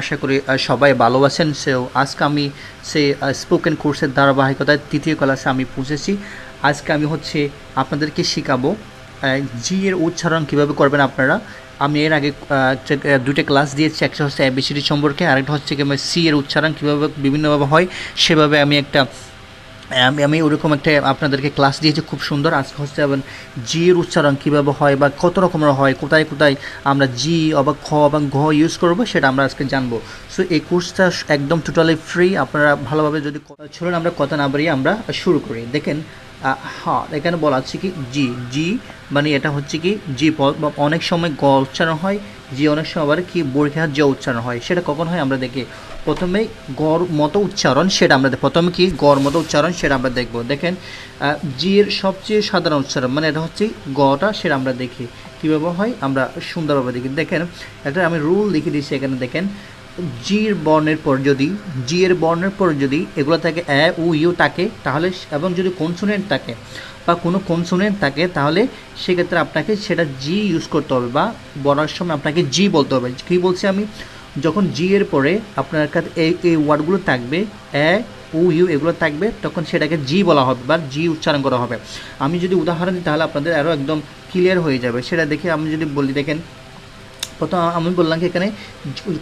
আশা করি সবাই ভালো আছেন। সেও আজকে আমি সে স্পোকেন কোর্সের ধারাবাহিকতায় তৃতীয় ক্লাসে আমি পৌঁছেছি। আজকে আমি হচ্ছে আপনাদেরকে শেখাবো জি এর উচ্চারণ কীভাবে করবেন আপনারা। আমি এর আগে দুটো ক্লাস দিয়েছি, একটা হচ্ছে এবিসিডি সম্পর্কে, আরেকটা হচ্ছে কি সি এর উচ্চারণ কীভাবে, বিভিন্নভাবে হয়, সেভাবে আমি একটা আমি আমি ওরকম একটা আপনাদেরকে ক্লাস দিয়েছি, খুব সুন্দর। আজকে হচ্ছে জি এর উচ্চারণ কীভাবে হয় বা কত রকমের হয়, কোথায় কোথায় আমরা জি অবা খ বা ঘ ইউজ করব, সেটা আমরা আজকে জানব। সো এই কোর্সটা একদম টোটালি ফ্রি আপনারা ভালোভাবে যদি চলুন আমরা কথা না বাড়িয়ে আমরা শুরু করি। দেখেন হ্যাঁ এখানে বলা আছে কি জি জি মানে এটা হচ্ছে কি জি অনেক সময় গ উচ্চারণ হয় জি অনেক সময় আবার কি বর্গীয় জ উচ্চারণ হয় সেটা কখন হয় আমরা দেখি প্রথমে গড় মতো উচ্চারণ সেটা আমরা প্রথমে কি গড় মতো উচ্চারণ সেটা আমরা দেখব দেখেন আহ, জি এর সবচেয়ে সাধারণ উচ্চারণ মানে এটা হচ্ছে গটা সেটা আমরা দেখি কীভাবে হয় আমরা সুন্দরভাবে দেখি দেখেন একটা আমি রুল লিখে দিয়েছি এখানে দেখেন জির বর্ণের পর যদি জি এর বর্ণের পর যদি এগুলো থাকে এ, উ, ইউ থাকে তাহলে এবং যদি কনসোনেন্ট থাকে বা কোনো কনসোনেন্ট থাকে, তাহলে সেক্ষেত্রে আপনাকে সেটা জি ইউজ করতে হবে বা বলার সময় আপনাকে জি বলতে হবে। কী বলছি আমি? যখন জি এর পরে আপনার কাছে এই এই ওয়ার্ডগুলো থাকবে, এ, উ, ইউ এগুলো থাকবে, তখন সেটাকে জি বলা হবে বা জি উচ্চারণ করা হবে। আমি যদি উদাহরণ দিই, তাহলে আপনাদের আরও একদম ক্লিয়ার হয়ে যাবে। সেটা দেখে আমি যদি বলি, দেখেন প্রথম আমি বললাম কি এখানে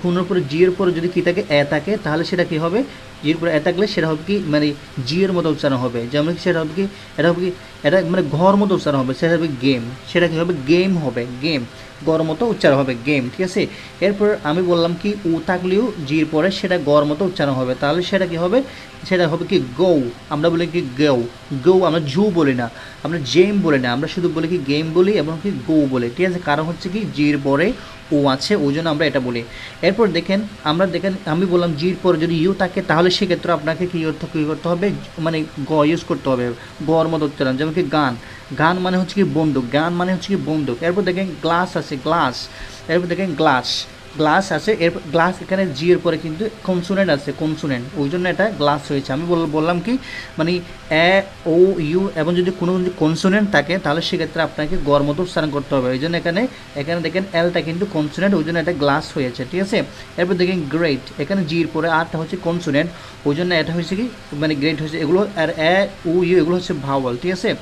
কোনোর উপরে জি এর পরে যদি কি থাকে, এ থাকে, তাহলে সেটা কি হবে? জির উপরে এ থাকলে সেটা হবে কি মানে জি এর মতো উচ্চারণ হবে। যেমন কি সেটা হবে কি, এটা হবে কি, এটা মানে ঘর মতো উচ্চারণ হবে। সেটা হবে গেম সেটা কী হবে? গেম হবে গেম গড় মতো উচ্চারণ হবে গেম ঠিক আছে? এরপর আমি বললাম কি, উ থাকলেও জির পরে সেটা গড় মতো উচ্চারণ হবে। তাহলে সেটা কি হবে? সেটা হবে কি, গৌ। আমরা বলি কি, গৌ। গৌ আমরা জু বলি না। আমরা জেম বলি না। আমরা শুধু বলি কি গেম বলি এবং কি, গৌ বলি। ঠিক আছে? কারণ হচ্ছে কি জির পরে ও আছে, ওই জন্য আমরা এটা বলি। এরপর দেখেন, আমরা দেখেন, আমি বললাম জির পরে যদি ইউ থাকে, তাহলে সেক্ষেত্রে আপনাকে কী করতে কী করতে হবে? মানে গ ইউজ করতে হবে। গর মতো উচ্চারণ যেমন কি গান। গান মানে হচ্ছে কি বন্দুক। গান মানে হচ্ছে কি বন্দুক। এরপর দেখেন গ্লাস আছে গ্লাস এরপর দেখেন গ্লাস গ্লাস আছে, এর গ্লাস এখানে জি এর পরে কিন্তু কনসোনেন্ট আছে কনসোনেন্ট ওই জন্য এটা গ্লাস হয়েছে। আমি বল- বললাম কি মানে এ, ও, ইউ এবং যদি কোনো যদি কনসোনেন্ট থাকে, তাহলে সেক্ষেত্রে আপনাকে গড় মতো উচ্চারণ করতে হবে। ওই জন্য এখানে এখানে দেখেন এলটা কিন্তু কনসোনেন্ট ওই জন্য এটা গ্লাস হয়েছে, ঠিক আছে? এরপর দেখেন গ্রেট এখানে জির পরে আরটা হচ্ছে কনসোনেন্ট ওই জন্য এটা হচ্ছে কি মানে গ্রেট হয়েছে, এগুলো, আর এ, ও, ইউ, এগুলো হচ্ছে ভাওয়াল ঠিক আছে?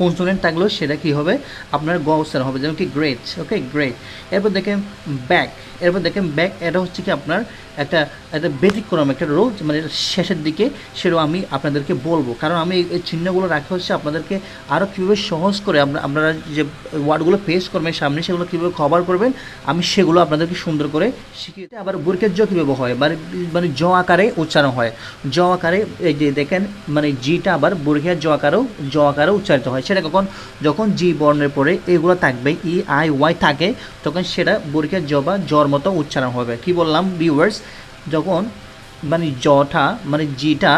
কনসোনেন্ট থাকলেও সেটা কী হবে? আপনার গ উচ্চারণ হবে, যেমন কি গ্রেট ওকে গ্রেট এরপর দেখেন ব্যাক এরপর দেখেন ব্যাক এটা হচ্ছে কি আপনার একটা একটা ব্যতিক্রম, একটা রোল মানে শেষের দিকে সেটাও আমি আপনাদেরকে বলব। কারণ আমি এই- চিহ্নগুলো রাখা হচ্ছে আপনাদেরকে আরও কীভাবে সহজ করে আপনারা যে ওয়ার্ডগুলো ফেস করবেন সামনে, সেগুলো কীভাবে কভার করবেন, আমি সেগুলো আপনাদেরকে সুন্দর করে শিখিয়ে আবার বুরকের জ কীভাবে হয়? মানে মানে জ আকারে উচ্চারণ হয়। জ আকারে এই যে দেখেন মানে জিটা আবার বুরখিয়ার জ আকারেও জ আকারেও উচ্চারিত হয়। সেটা কখন? যখন জি বর্ণের পরে এগুলো থাকবে, ই, আই, ওয়াই থাকে, তখন সেটা বুরখিয়ার জ বা জর মতো উচ্চারণ হবে। কি বললাম ভিউয়ার্স যখন মানে জটা মানে জিটা,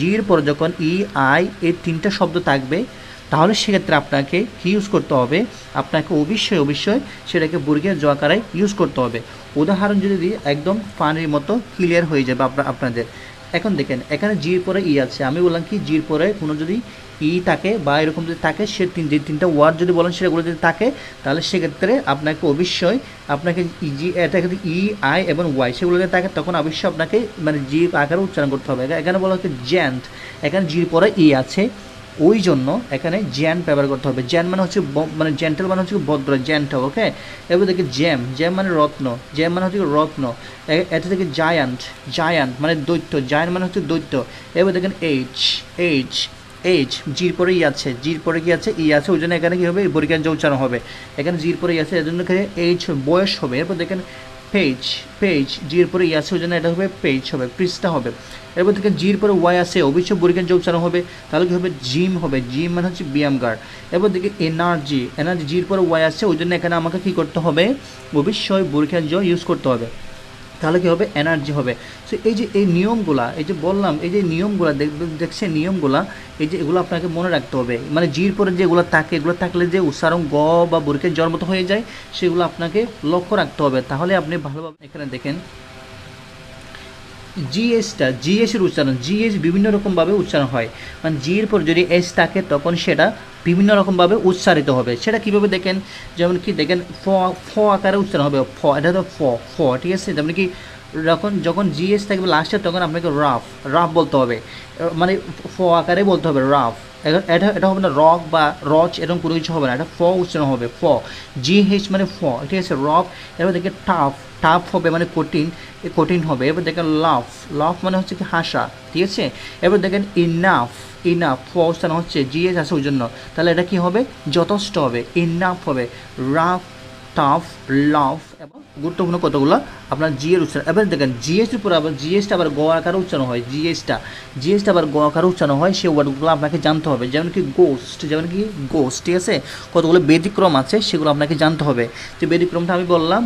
জির পরে যখন ই, আই এই তিনটা শব্দ থাকবে, তাহলে সেক্ষেত্রে আপনাকে কি ইউজ করতে হবে? আপনাকে অবশ্যই অবশ্যই সেটাকে বুর্গের জোয়াকারায় ইউজ করতে হবে। উদাহরণ যদি একদম পানির মতো ক্লিয়ার হয়ে যাবে আপনা আপনাদের। এখন দেখেন, এখানে জির পরে ই আছে। আমি বললাম কি জির পরে কোনো যদি ই থাকে বা এরকম যদি থাকে, সে তিন যে তিনটা ওয়ার্ড যদি বলেন সেগুলো যদি থাকে, তাহলে সেক্ষেত্রে আপনাকে অবশ্যই আপনাকে ইজি এটা যদি ই আই এবং ওয়াই সেগুলো যদি থাকে, তখন অবশ্যই আপনাকে মানে জি আকারে উচ্চারণ করতে হবে। এখানে বলা হচ্ছে জ্যান্ট এখানে জির পরে ই আছে। ওই জন্য এখানে জ্যান ব্যবহার করতে হবে। জ্যান মানে হচ্ছে মানে জেন্টাল মানে হচ্ছে ভদ্র জ্যান্ট ওকে এবার দেখি জ্যাম। জ্যাম মানে রত্ন। জ্যাম মানে হচ্ছে রত্ন। এ- এটা থেকে জায়ান্ট জায়ান্ট মানে দৈত্য। জায়ান্ট মানে হচ্ছে দৈত্য। এবার দেখেন এইচ এইচ এইচ জির পরে ই আছে। জির পরে কি আছে? ই আছে। ওই জন্য এখানে কী হবে? বরিকান উচ্চারণ হবে। এখানে জির পরে ই আছে। এর জন্য এখানে এইচ বয়স হবে। এরপর দেখেন পেজ পেজ জির পরে ই আছে ওই জন্য এটা হবে পেজ হবে, পৃষ্ঠা হবে। এরপর থেকে জির পরে ওয়াই আছে, অবশ্যই বরিকান যে উচ্চারণ হবে, তাহলে কি হবে? জিম হবে, জিম মানে হচ্ছে ব্যায়ামগার। এরপর থেকে এনার্জি এনার্জি জির পরে ওয়াই আছে ওই জন্য এখানে আমাকে কি করতে হবে? অবশ্যই বরিকান জ ইউজ করতে হবে। তাহলে কি হবে? এনার্জি হবে। সো এই যে, এই নিয়মগুলা, এই যে বললাম, এই যে নিয়মগুলা দেখবে দেখছে নিয়মগুলা, এই যে এগুলো আপনাকে মনে রাখতে হবে। মানে জির পরে যেগুলো থাকে, এগুলো থাকলে যে উচ্চারণ গ বা বুরকের জন্মত মতো হয়ে যায়, সেগুলো আপনাকে লক্ষ্য রাখতে হবে। তাহলে আপনি ভালোভাবে এখানে দেখেন জিএসটা জিএস এর উচ্চারণ জিএস বিভিন্ন রকমভাবে উচ্চারণ হয়। মানে জি এর পর যদি এস থাকে, তখন সেটা বিভিন্ন রকমভাবে উচ্চারিত হবে। সেটা কীভাবে দেখেন? যেমন কি দেখেন, ফ ফ আকারে উচ্চারণ হবে। ফ, এটা তো ফ ফ, ঠিক আছে? যেমন কি, যখন যখন জিএস থাকবে লাস্টে তখন আপনাকে রাফ রাফ বলতে হবে। মানে ফ আকারে বলতে হবে রাফ এটা এটা হবে না রক বা রচ এরকম কোনো কিছু হবে না। এটা ফ উচ্চারণ হবে, ফ। জি এইচ মানে ফ, ঠিক আছে? রক এবার দেখে টাফ টাফ হবে মানে কঠিন কঠিন হবে। এবার দেখেন লাফ লাফ মানে হচ্ছে কি হাসা, ঠিক আছে? এবার দেখেন ইনাফ ইনাফ অবস্থান হচ্ছে জিএস আছে ওই জন্য। তাহলে এটা কি হবে? যথেষ্ট হবে ইনাফ হবে। রাফ টাফ লাফ এবং গুরুত্বপূর্ণ কতগুলো? আপনার জি এর উচ্চারণ এবার দেখেন জিএসটির উপর আবার জিএসটা আবার গ আকারে উচ্চারণ হয় জিএসটা জিএসটা আবার গ আকারে উচ্চারণ হয়, সেই ওয়ার্ডগুলো আপনাকে জানতে হবে। যেমন কি গোস্ট যেমন কি গোস্ট ঠিক আছে? কতগুলো ব্যতিক্রম আছে, সেগুলো আপনাকে জানতে হবে। যে ব্যতিক্রমটা আমি বললাম,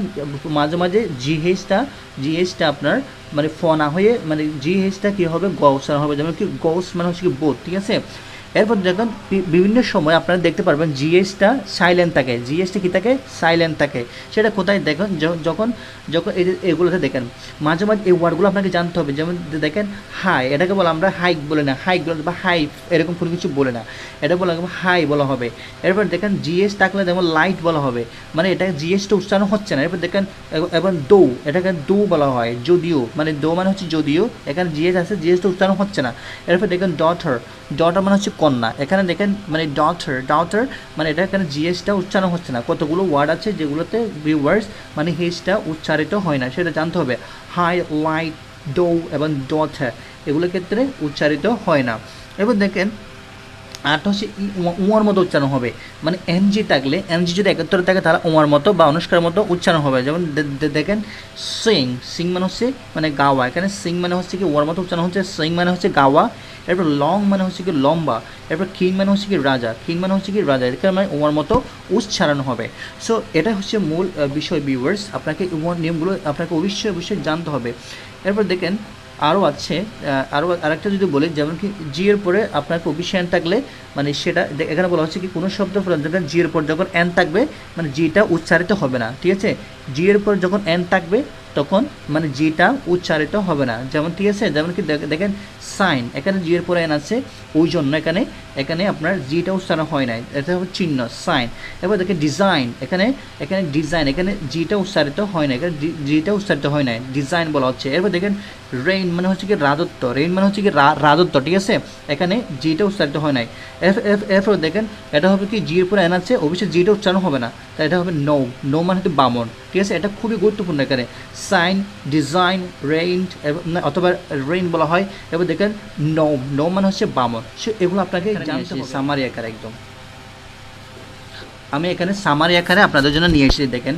মাঝে মাঝে জিএসটা জিএসটা আপনার মানে ফ না হয়ে মানে জিএসটা কী হবে? গ উচ্চারণ হবে। যেমন কি গোস্ট মানে হচ্ছে কি বোধ ঠিক আছে? এরপর দেখুন বিভিন্ন সময় আপনারা দেখতে পারবেন জিএসটা সাইলেন্ট থাকে। জিএসটা কী থাকে? সাইলেন্ট থাকে। সেটা কোথায় দেখুন? যখন যখন এই এগুলোতে দেখেন, মাঝে মাঝে এই ওয়ার্ডগুলো আপনাকে জানতে হবে। যেমন দেখেন হাই এটাকে বলে আমরা হাইক বলে না। হাইক বলে বা হাই এরকম কোনো কিছু বলে না। এটা বলা হাই বলা হবে। এরপর দেখেন, জিএস থাকলে যেমন লাইট বলা হবে। মানে এটা জিএসটা উচ্চারণ হচ্ছে না। এরপর দেখেন, এবং দৌ এটাকে দৌ বলা হয়। যদিও মানে দৌ মানে হচ্ছে যদিও, এখানে জিএস আছে জিএসটা উচ্চারণ হচ্ছে না। এরপর দেখেন ডটার ডটার মানে হচ্ছে কন্যা। এখানে দেখেন মানে ডটার ডটার মানে এটা এখানে জিএসটা উচ্চারণ হচ্ছে না। কতগুলো ওয়ার্ড আছে যেগুলোতে ভিউয়ার্স মানে হেসটা উচ্চারিত হয় না। সেটা জানতে হবে। হাই লাইট ডো এবং ডটার এগুলোর ক্ষেত্রে উচ্চারিত হয় না। এবার দেখেন আরটা হচ্ছে উয়ার মতো উচ্চারণ হবে। মানে এনজি থাকলে এনজি যদি একাত্তরে থাকে, তাহলে উমার মতো বা অনুষ্কার মতো উচ্চারণ হবে। যেমন দেখেন, সিং সিং মানে হচ্ছে মানে গাওয়া। এখানে সিং মানে হচ্ছে কি ওয়ার মতো উচ্চারণ হচ্ছে, সিং মানে হচ্ছে গাওয়া। এরপর লং মানে হচ্ছে কি লম্বা। এরপর কিং মানে হচ্ছে কি রাজা। কিং মানে হচ্ছে কি রাজা। এখানে মানে উমার মতো উচ্চারণ হবে। সো এটা হচ্ছে মূল বিষয় ভিউয়ার্স আপনাকে উমার নিয়মগুলো, আপনাকে অবশ্যই অবশ্যই জানতে হবে। এরপর দেখেন, আরও আছে আরও আরেকটা যদি বলি, যেমন কি জি এর পরে আপনার কোভিশিয়ান থাকলে মানে সেটা এখানে বলা হচ্ছে কি কোনো শব্দ যখন জি এর পর যখন এন থাকবে মানে জিটা উচ্চারিত হবে না। ঠিক আছে? জি এর পর যখন এন থাকবে তখন মানে জিটা উচ্চারিত হবে না। যেমন ঠিক আছে যেমন কি দেখ- দেখেন সাইন, এখানে জি এর পরে আছে, ওই জন্য এখানে এখানে আপনার জিটা উচ্চারণ হয় নাই। এটা হচ্ছে চিহ্ন সাইন এবার দেখেন ডিজাইন এখানে এখানে ডিজাইন এখানে জিটা উচ্চারিত হয় না এখানে জিটা উচ্চারিত হয় নাই। ডিজাইন বলা হচ্ছে। এরপর দেখেন রেইন মানে হচ্ছে কি রাজত্ব। রেইন মানে হচ্ছে কি রাজত্ব, ঠিক আছে? এখানে জিটা উচ্চারিত হয় নাই। এর- এর- এরপর দেখেন এটা হবে কি জির পরে এন আছে, অবশ্যই জিটা উচ্চারণ হবে না। তাই এটা হবে নো নো মানে হচ্ছে বামন, ঠিক আছে? এটা খুবই গুরুত্বপূর্ণ এখানে। সাইন ডিজাইন রেইন অথবা রেইন বলা হয়। এবার দেখেন নো নো মানে হচ্ছে বামন। সে এগুলো আপনাকে জানতে সামারি আকার একদম। আমি এখানে সামারি আকারে আপনাদের জন্য নিয়ে এসেছি দেখেন।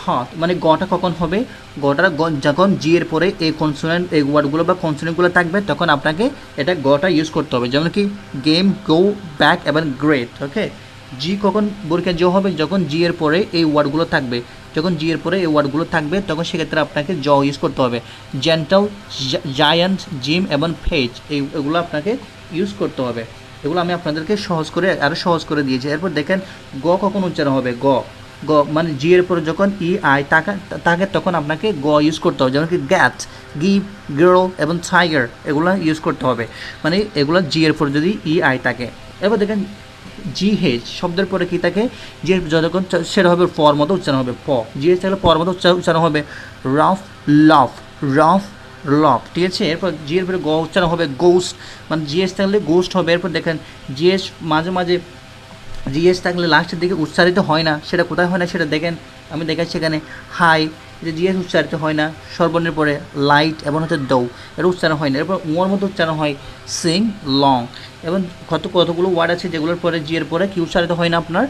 হট মানে গটা কখন হবে? গটা যখন জি এর পরে এই কনসোনেন্ট এই ওয়ার্ডগুলো বা কনসোনেন্টগুলো থাকবে তখন আপনাকে এটা গটা ইউজ করতে হবে। যেমন কি গেম গো ব্যাক এবং গ্রেট ওকে জি কখন পরীক্ষা জ হবে? যখন জি এর পরে এই ওয়ার্ডগুলো থাকবে। যখন জি এর পরে এই ওয়ার্ডগুলো থাকবে তখন সেক্ষেত্রে আপনাকে জ ইউজ করতে হবে। জেন্টাল জায়ান্ট জিম এবং ফেজ এই এগুলো আপনাকে ইউজ করতে হবে। এগুলো আমি আপনাদেরকে সহজ করে আরও সহজ করে দিয়েছি। এরপর দেখেন, গ কখন উচ্চারণ হবে? গ। গ মানে জি এর পরে যখন ই, আই, তাকে তাকে তখন আপনাকে গ ইউজ করতে হবে। যেমন কি গ্যাট গিভ গার্ল এবং টাইগার এগুলো ইউজ করতে হবে। মানে এগুলো জি এর পরে যদি ই, আই থাকে। এবার দেখেন, জি হেজ শব্দের পরে কী থাকে? যে যখন চ- সেটা হবে ফর মতো উচ্চারণ হবে, প। জি এস থাকলে পর মতো উচ্চারণ হবে। রাফ লাফ রাফ লফ ঠিক আছে? এরপর জি এর পরে গ উচ্চারণ হবে গোস্ট মানে জিএস থাকলে গোস্ট হবে। এরপর দেখেন জিএস মাঝে মাঝে জিএস থাকলে লাস্টের দিকে উচ্চারিত হয় না। সেটা কোথায় হয় না সেটা দেখেন, আমি দেখাচ্ছি এখানে। হাই যে জিএস উচ্চারিত হয় না সর্বনের পরে লাইট এবং হচ্ছে দৌ। এটা উচ্চারণ হয় না। এরপর উঁয়ার মতো উচ্চারণ হয় সিং লং এবং কত কতগুলো ওয়ার্ড আছে যেগুলোর পরে জি এর পরে কি উচ্চারিত হয় না আপনার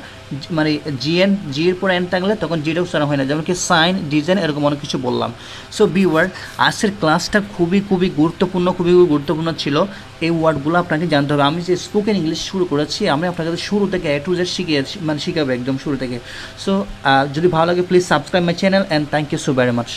মানে জি এন জি এর পরে এন থাকলে তখন জিটা উচ্চারণ হয় না যেমন কি সাইন ডিজাইন এরকম অনেক কিছু বললাম। সো বিওয়ার আজকের ক্লাসটা খুবই খুবই গুরুত্বপূর্ণ খুবই গুরুত্বপূর্ণ ছিল। এই ওয়ার্ডগুলো আপনাকে জানতে হবে। আমি যে স্পোকেন ইংলিশ শুরু করেছি, আমি আপনাকে শুরু থেকে এ টু জেড শিখিয়ে মানে শিখাবো একদম শুরু থেকে। সো যদি ভালো লাগে please subscribe my channel and thank you so very much